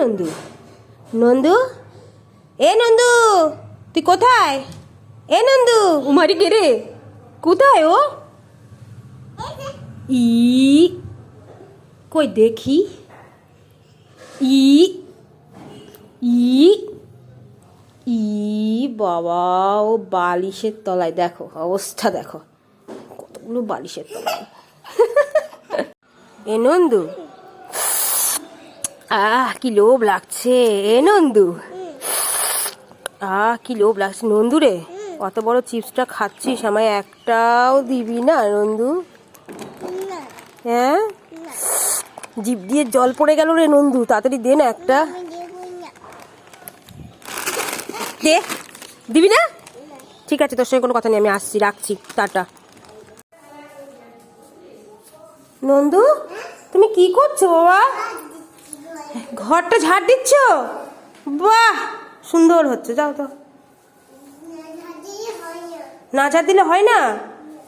নন্দু? নন্দু? এ নন্দু, তুই কোথায়? এ নন্দু, উমারি কে রে? কোথায় ও? ই, কই দেখি? ই ই ই, বাবা, ও বালিশের তলায় দেখো, অবস্থা দেখো। কতগুলো বালিশের তলায়। এ নন্দু আহ, কি লোভ লাগছে, এ নন্দু? আহ, কি লোভ লাগছে, নন্দু রে? অত বড় চিপসটা খাচ্ছিস, আমায় একটাও দিবি না, নন্দু? হ্যাঁ? জিপ দিয়ে জল পড়ে গেল রে, নন্দু, তাড়াতাড়ি দে না একটা। দে, দিবি না? ঠিক আছে, তোর সঙ্গে কোনো কথা নেই, আমি আসছি, রাখছি, টাটা। নন্দু, তুমি কি করছ, বাবা? ঘরটা ঝাড় দিচ্ছ? বাহ, সুন্দর হচ্ছে, যাও তো না ঝাড় দিলে হয় না?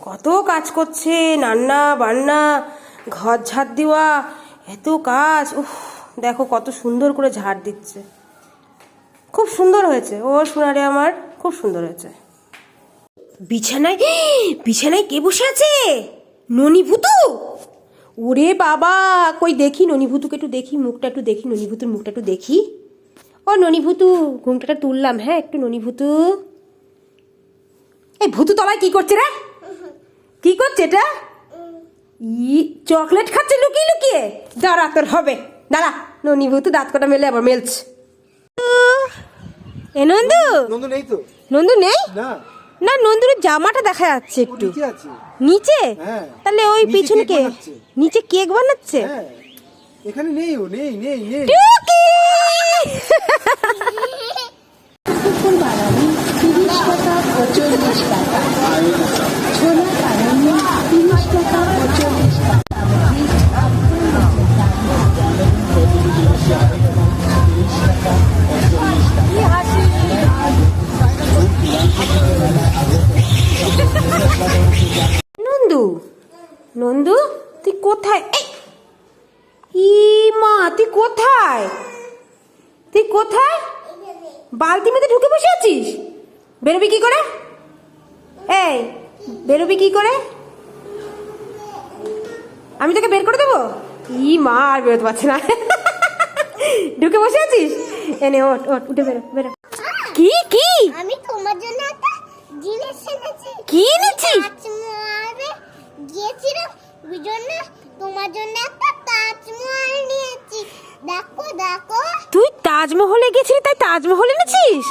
কত কাজ করছে, রান্না, বান্না, ঘর ঝাড় দেওয়া, এত কাজ, উফ, দেখো কত সুন্দর করে ঝাড় দিচ্ছে। খুব সুন্দর হয়েছে, ও সোনারে আমার খুব সুন্দর হয়েছে। বিছানায় বিছানায় কে বসে আছে? ননিভূতু ওরে বাবা কই দেখি ননিভূতুকে একটু দেখি মুখটা একটু দেখি ননিভূতুর মুখটা একটু দেখি। ও ননিভূতু ঘুমটাটা তুললাম হ্যাঁ একটু ননিভূতু। এই ভূতু তলায় কি করছে রে? কি করছে এটা? ই চকলেট খাচ্ছে লুকিয়ে লুকিয়ে? দাঁড়া তোর হবে। দাঁড়া ননিভূতু দাঁত কটা মেলে আবার মেলছে। এ নন্দু? নন্দু নেই তো। নন্দু নেই? না। না নন্দুর জামাটা দেখা যাচ্ছে একটু। নিচে হ্যাঁ। তাহলে ওই পিছনে কে? নিচে কেক বানাচ্ছে? হ্যাঁ। এখানে নেই ও নেই নেই নেই। ফুল বানানি তিরিশ টাকা চল্লিশ টাকা! ছোলা নন্দু নন্দু তুই কোথায়? এই! ই মা তুই কোথায়? তুই কোথায়? বালতি মেতে ঢুকে বসে আছিস? বেরোবি কি করে? এই বেরোবি কি করে? আমি তোকে বের করে দেবো? ই মা আর বেরোতে পারছে না। ঢুকে বসে আছিস? এনে ওঠ ওঠ উঠে বেরো বেরো। কি কি? আমি তোমার জন্য জিনিস এনেছি কি এনেছিস? গিয়েছিলাম। ওই জন্য তোমার জন্য একটা তাজমহল নিয়েছি। দেখো দেখো। তুই তাজমহলে গেছিলি তাই তাজমহল এনেছিস?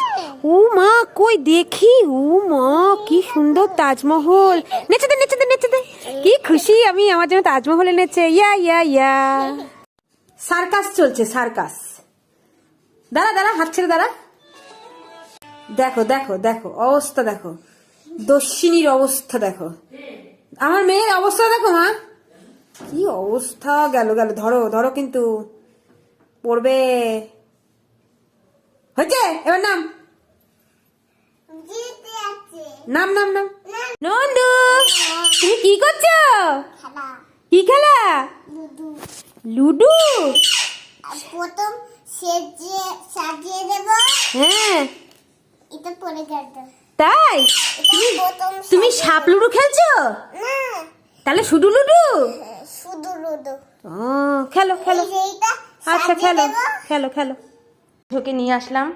ও মা কই দেখি। ও মা কি সুন্দর তাজমহল। নেচে দে নেচে দে নেচে দে। কি খুশি আমি আমার জন্য তাজমহল এনেছে। Yeah yeah yeah. সার্কাস চলছে সার্কাস। দাঁড়া দাঁড়া হাত ছেড়ে দাঁড়া। দেখো দেখো দেখো অবস্থা দেখো। দস্যিনীর অবস্থা দেখো। আমার মেয়ের অবস্থা দেখো মা। কি অবস্থা গেল গেল। ধরো ধরো কিন্তু পড়বে। হয়েছে? এবার নাম। নাম নাম নাম। নন্দু তুমি কি করছ? কি খেলা? লুডু। লুডু? প্রথম সাজিয়ে দেব। হ্যাঁ। এটা পড়ে গেল তাই? প্রথম তুমি সাপ লুডু খেলছো? না। তাহলে শুধু লুডু? শুধু লুডু। ও খেলো খেলো। আচ্ছা খেলো খেলো খেলো। ঝোঁকে নিয়ে আসলাম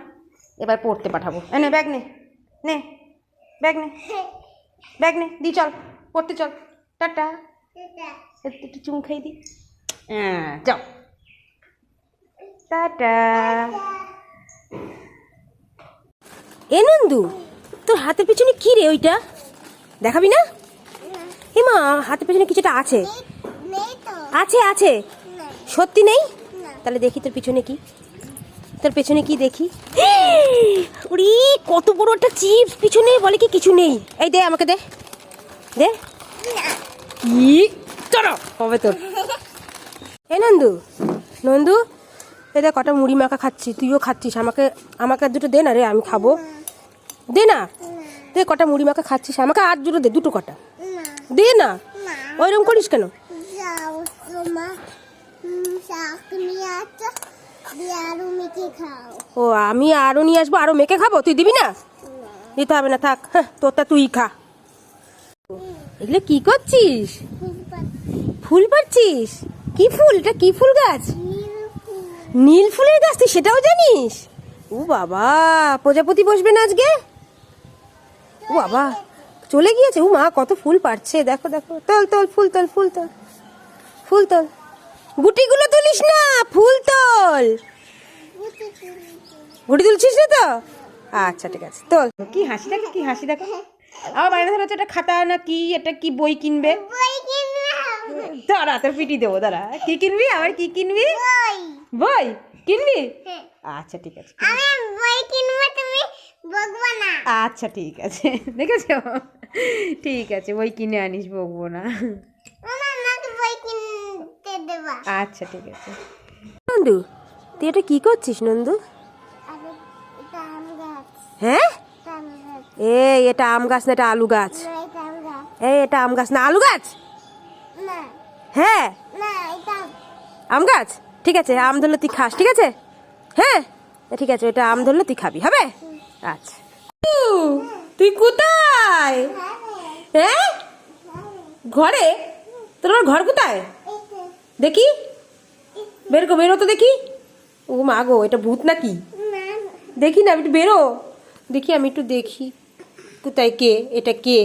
এবার পড়তে পাঠাবো। এনে ব্যাগ নে নে ব্যাগ নে ব্যাগ নে দি চল পড়তে চল। টাটা। একটু একটু চুমু খাই দি। হ্যাঁ যাও। টাটা। এ নন্দু তোর হাতের পিছনে কি রে ওইটা? দেখাবি না? এ মা হাতের পিছনে কিছুটা আছে। আছে আছে। সত্যি নেই? তাহলে দেখি তোর পিছনে কি। তোর পেছনে কি দেখি? উড়ি কত বড় একটা চিপস পিছনে বলে কি কিছু নেই? এই দে আমাকে দে। দে। কি চলো হবে তোর। এ নন্দু নন্দু এ দেখ কটা মুড়ি মাখা খাচ্ছি তুইও খাচ্ছিস আমাকে আমাকে আর দুটো দে না রে আমি খাব। দে না। দে কটা মুড়ি মাখা খাচ্ছিস আমাকে আর দুটো দে দুটো কটা। দে না। ওইরকম করিস কেন? ও আমি আরও নিয়ে আসব আরও মেখে খাব? তুই দিবি না? দিতে হবে না থাক। হ্যাঁ, তোরটা তুই খা। এগুলো কি করছিস? ফুল পাচ্ছিস কি ফুল? এটা কি ফুল গাছ? নীল ফুলের গাছ তুই সেটাও জানিস? ও বাবা প্রজাপতি বসবে না আজকে? ও বাবা চলে গিয়েছে। ও মা কত ফুল পাচ্ছে দেখো দেখো। তল তল ফুল তল ফুল তল। ফুল তোল। গুটিগুলো তুলিস না ফুল তোল। গুটি তুলছিস না তো? আচ্ছা ঠিক আছে। তোল। কি হাসি দেখো কি হাসি দেখো। আমার বাইরে ধরে এটা খাতা না কি এটা কি বই কিনবে? দাঁড়া তোর পিটি দেবো দাঁড়া। কি কিনবি? আবার কি কিনবি? বই? কিনবি? হ্যাঁ। আচ্ছা ঠিক আছে আমি বই কিনবো তুমি বকবো না। আচ্ছা ঠিক আছে। দেখেছ? ঠিক আছে বই কিনে আনিস বকবো না। মামা আমাকে বই কিনতে দেবা। আচ্ছা ঠিক আছে। নন্দু তুই এটা কি করছিস নন্দু? আরে এটা আম গাছ। হ্যাঁ? এটা আম গাছ। এই এটা আম গাছ না এটা আলু গাছ? না এটা আম গাছ। এই এটা আম গাছ না আলু গাছ? হ্যাঁ? আম গাছ? ঠিক আছে, আম ধরলে তুই খাস, ঠিক আছে? হ্যাঁ? ঠিক আছে এটা আম ধরলে তুই খাবি, হবে? আচ্ছা। তুই কোথায়? হ্যাঁ ঘরে? তোর ঘর কোথায়? দেখি। বের বেরো তো দেখি। ও মা গো, এটা ভূত নাকি? দেখি না, আমি একটু বেরো। দেখি, আমি একটু দেখি। কোথায় কে? এটা কে?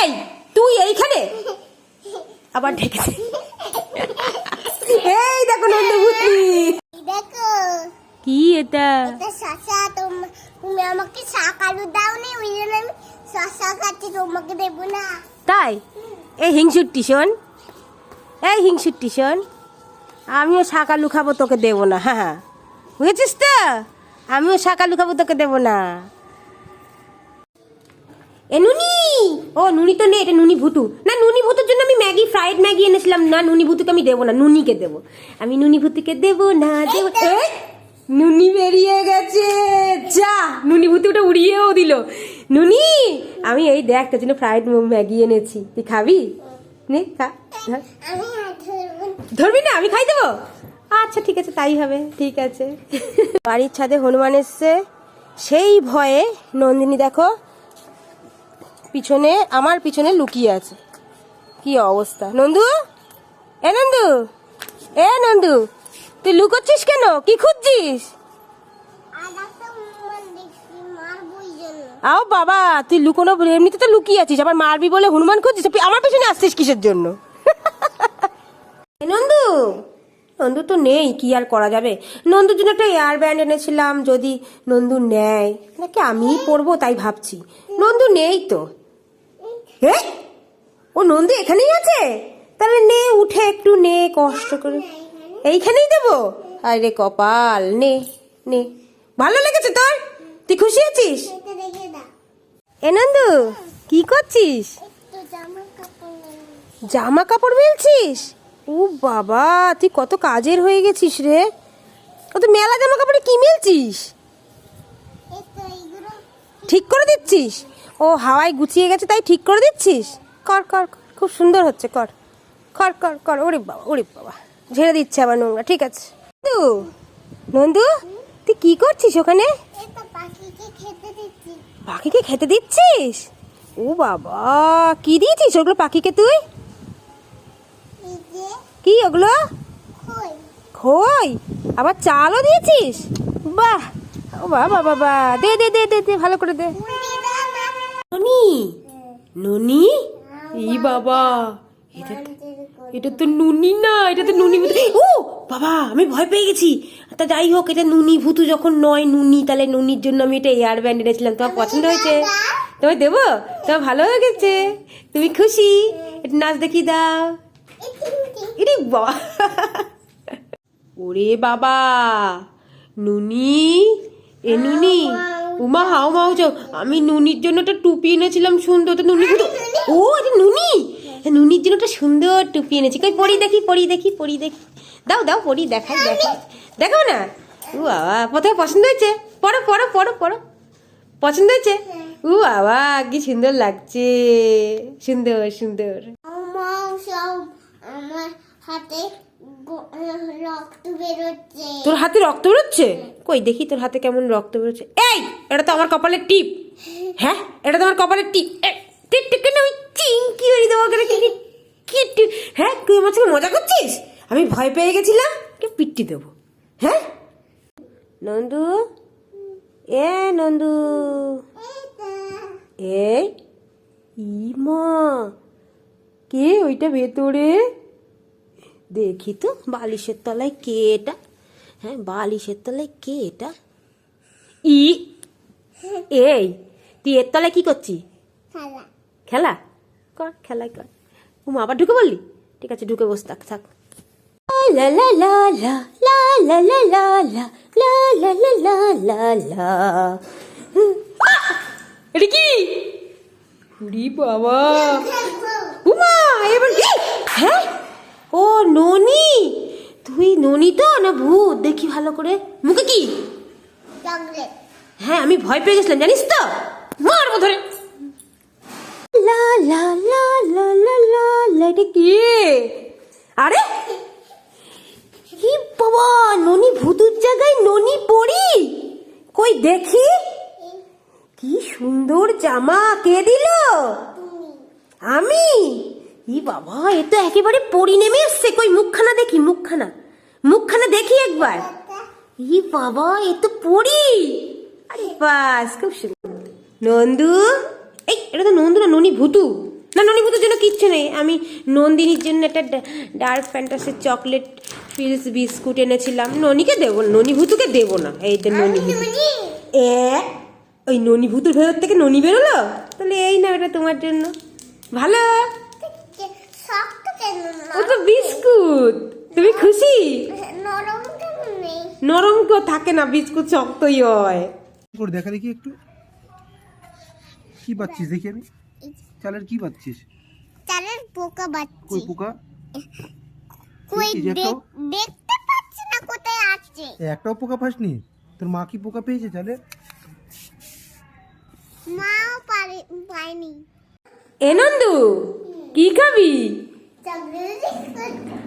এই, তুই এইখানে? আবার এই দেখো নন্দভূতি দেখো কি এটা? এটা শশা তুমি আমাকে শাক আলু দাওনি ওই জন্য আমি শশা খাচ্ছি তোমাকে দেবো না। তাই? এই শোন। এই শোন। আমিও শাকালু খাব তোকে দেবো না। হ্যাঁ হ্যাঁ বুঝেছিস তো? আমিও শাকালু খাব তোকে দেবো না। এ নুনি! ও, নুনি তো নেই, এটা নুনি ভুতু। না, নুনি ভুতুর জন্য আমি ম্যাগি, ফ্রাইড ম্যাগি এনেছিলাম। না, নুনি ভুতুকে আমি দেবো না, নুনিকে দেবো। আমি নুনি ভুতুকে দেবো না, দেবো নুনি বেরিয়ে গেছে। যা, নুনি ভুতুটা উড়িয়েও দিল। নুনি, আমি এই দেখ, তোর জন্য ফ্রাইড ম্যাগি এনেছি। তুই খাবি? নে খা। ধরবি না, আমি খাই দেবো? আচ্ছা ঠিক আছে, তাই হবে, ঠিক আছে। বাড়ির ছাদে হনুমান এসছে। সেই ভয়ে নন্দিনী দেখো পিছনে, আমার পিছনে লুকিয়ে আছে। কি অবস্থা? নন্দু? এ নন্দু? এ নন্দু, তুই লুকোচ্ছিস কেন? কি খুঁজছিস? আও বাবা, তুই লুকোনো, এমনিতে তো লুকিয়ে আছিস, আবার মারবি বলে হনুমান খুঁজছিস, তুই আমার পিছনে আসছিস কিসের জন্য? নন্দু? নন্দু তো নেই, কি আর করা যাবে? নন্দুর জন্য একটা এয়ার ব্যান্ড এনেছিলাম, যদি নন্দু নেয়, নাকি আমিই পরবো তাই ভাবছি। নন্দু নেই তো। হে? ও নন্দু এখানেই আছে? তাহলে নে উঠে একটু নে কষ্ট করে। এইখানেই দেবো? আরে কপাল নে নে। ভালো লেগেছে তোর? তুই খুশি আছিস? এ নন্দু কি করছিস? জামা কাপড় মেলছিস? ও বাবা তুই কত কাজের হয়ে গেছিস রে। কত মেলা জামা কাপড়ে কি মেলছিস? ঠিক করে দিচ্ছিস? ও হাওয়ায় গুছিয়ে গেছে তাই ঠিক করে দিচ্ছিস? কর কর খুব সুন্দর হচ্ছে কর। কর কর কর ওরে বাবা ওরে বাবা। ঝেড়ে দিচ্ছে আবার নোংরা ঠিক আছে। নন্দু নন্দু তুই কি করছিস ওখানে? পাখিকে খেতে দিচ্ছিস? ও বাবা কি দিয়েছিস ওগুলো পাখিকে তুই? কি ওগুলো? খই। আবার চালও দিয়েছিস? বাহ! ও বাবা বাবা দে দে দে দে ভালো করে দে। ননি? ননি? ই বাবা এটা তো এটা তো নুনি না এটা তো নুনি ভূতু। ও বাবা আমি ভয় পেয়ে গেছি। তা যাই হোক এটা নুনি ভূতু যখন নয় নুনি তাহলে নুনির জন্য আমি এটা এয়ার ব্যান্ড এনেছিলাম। তোমার পছন্দ হয়েছে? তোমায় দেবো? তোমার ভালো হয়ে গেছে? তুমি খুশি? একটু নাচ দেখি দাও। ইরে বাবা। ওরে বাবা নুনি এ নুনি। উমা হাও মাও যাও। আমি নুনির জন্য একটা টুপি এনেছিলাম সুন্দর তো নুনি। ও এটা নুনি? এ, নুনির জন্য একটা সুন্দর টুপি এনেছি। কই পরি দেখি পরি দেখি পরি দেখি। দাও দাও পরি দেখাই দেখাই। দেখাও না? ও বাবা প্রথমে পছন্দ হয়েছে? পড়ো পড়ো পড়ো পড়ো। পছন্দ হয়েছে? ও বাবা কি সুন্দর লাগছে। সুন্দর সুন্দর। আমার হাতে রক্ত বেরোচ্ছে। তোর হাতে রক্ত বেরোচ্ছে? কই দেখি তোর হাতে কেমন রক্ত বেরোচ্ছে। এই এটা তো আমার কপালের টিপ। হ্যাঁ এটা তো আমার কপালের টিপ। এ, টিপ টিপ কেন ওই চিংকি বাড়ি দেবো কেন কি? হ্যাঁ তুই আমার সঙ্গে মজা করছিস? আমি ভয় পেয়ে গেছিলাম কে পিট্টি দেবো? হ্যাঁ? নন্দু? এ নন্দু। এই ইমা। কে ওইটা ভেতরে? দেখি তো বালিশের তলায় কে এটা হ্যাঁ বালিশের তলায় কে এটা ই এই তুই এর তলায় কি করছিস খেলা কর খেলাই কর উমা আবার ঢুকে বললি ঠিক আছে ঢুকে বস থাক থাক লা লা লা লা লা লা লা লা লা লা লা লা লা লা লা! এটা কি বাবা উমা এবার হ্যাঁ ও ননি? তুই ননি তো না ভূত? দেখি ভালো করে। মুখে কি? হ্যাঁ আমি ভয় পেয়ে গেছিলাম জানিস তো? মারবো ধরে। লা লা লা লা লা লা লা এটা কি? আরে? কি বাবা ননি ভূতুর জায়গায় ননি পড়ি? কই দেখি। কি সুন্দর জামা কে দিল? আমি? ই বাবা এ তো একেবারে পরি নেমে এসছে। কই মুখখানা দেখি মুখখানা। মুখখানা দেখি একবার। ই বাবা এ তো পড়ি। আরে বাস খুব সুন্দর। নন্দু এই এটা তো নন্দু না ননি ভুতু। না ননি ভুতুর জন্য কিচ্ছু নেই। আমি নন্দিনীর জন্য একটা ডার্ক ফ্যান্টাসির চকলেট ফিলস বিস্কুট এনেছিলাম। ননিকে দেবো ননি ভুতুকে দেবো না। এই তো ননি এ ওই ননি ভুতুর ভেতর থেকে ননি বেরোলো? তাহলে এই না এটা তোমার জন্য। ভালো? শক্ত কেন? ও তো বিস্কুট। তুমি খুশি? নরম কেন নেই নরম তো থাকে না বিস্কুট শক্তই হয়। করে দেখা দেখি একটু। কি পাচ্ছিস দেখি আমি? চালের কি পাচ্ছিস? চালের পোকা কই পোকা? কই একটাও? দেখতে পাচ্ছি না কোথায় আছে। একটাও পোকা পাসনি? তোর মা কি পোকা পেয়েছে চালে? মাও পারে পায়নি। এ নন্দু! কি খাবি? চকলেট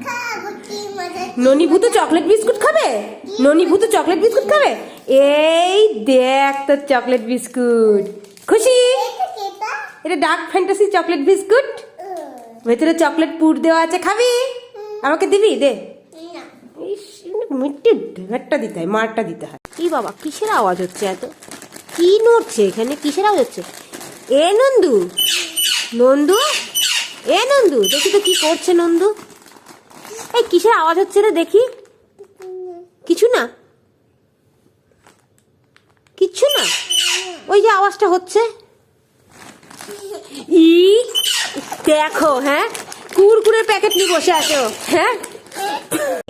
খাব কি মজা ননি ভূতু চকলেট বিস্কুট খাবে? ননি ভূতু চকলেট বিস্কুট খাবে? এই দেখ তোর চকলেট বিস্কুট। খুশি? এটা ডার্ক ফ্যান্টাসি চকলেট বিস্কুট? ভেতরে চকলেট পুর দেওয়া আছে, খাবি? আমাকে দিবি? দে। মিট্টি ঢেঁড়টা দিতে হয়, মারটা দিতে হয়। কি বাবা, কিসের আওয়াজ হচ্ছে এত? কি নড়ছে এখানে? কিসের আওয়াজ হচ্ছে? এ নন্দু নন্দু? এ নন্দু, দেখি তো কি করছে নন্দু। এই, কিসের আওয়াজ হচ্ছে রে, দেখি। কিছু না। কিচ্ছু না? ওই যে আওয়াজটা হচ্ছে। ই, দেখো হ্যাঁ? কুরকুরের প্যাকেট নিয়ে বসে আছো হ্যাঁ?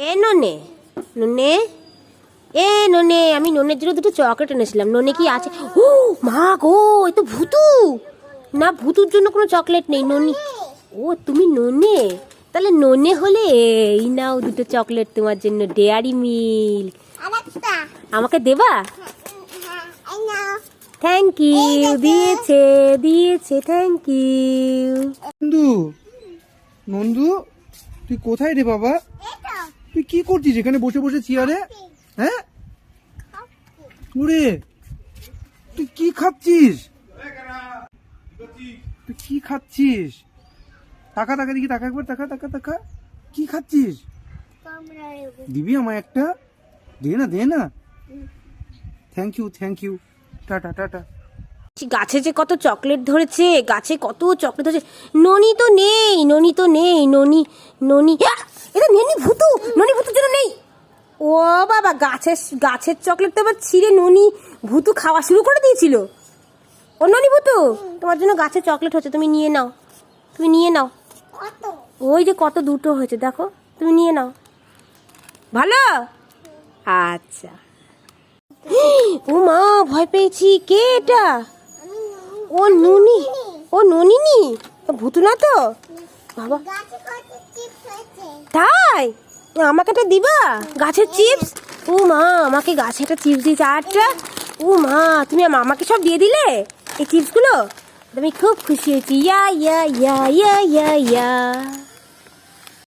এ ননে ননে, এ ননে, আমি ননের জন্য দুটো চকলেট এনেছিলাম। ননে কি আছে? ও, মা গো, এ তো ভুতু। না, ভুতুর জন্য কোনো চকলেট নেই, ননি। ও তুমি ননে? তাহলে ননে হলে এই নাও দুটো চকলেট তোমার জন্য ডেয়ারি মিল্ক। আমাকে দেবা? হ্যাঁ থ্যাংক ইউ দিয়েছে দিয়েছে থ্যাংক ইউ নন্দু নন্দু তুই কোথায় রে বাবা? তুই কি করছিস এখানে বসে বসে চেয়ারে? হ্যাঁ? ওরে তুই কি খাচ্ছিস? তুই কি খাচ্ছিস? টাকা টাকা দেখি টাকা একবার টাকা টাকা টাকা কি খাচ্ছিস? দিবি আমায় একটা? দে না দে না। Thank you thank you tata tata. গাছে যে কত চকলেট ধরেছে গাছে কত চকলেট ধরেছে। ননি তো নেই ননি তো নেই ননি ননি! এটা ননি ভুতু ননি ভুতুর জন্য নেই। ও বাবা গাছের গাছের চকলেট তো আবার ছিঁড়ে ননি ভুতু খাওয়া শুরু করে দিয়েছিল। ও ননি ভুতু তোমার জন্য গাছে চকলেট হচ্ছে তুমি নিয়ে নাও তুমি নিয়ে নাও। ওই যে কত দুটো হয়েছে দেখো তুমি নিয়ে নাও। ভালো? আচ্ছা। ও মা ভয় পেয়েছি। কে এটা? ও নুনি ও ননিনি? ও ভুতু না তো? বাবা। তাই? আমাকে একটা দিবা? গাছের চিপস ও মা আমাকে গাছে একটা চিপস দিয়েছে। আটটা ও মা তুমি আম- আমাকে সব দিয়ে দিলে? এই চিপসগুলো আমি খুব খুশি হয়েছি ইয়া ইয়া ইয়া ইয়া ইয়া ইয়া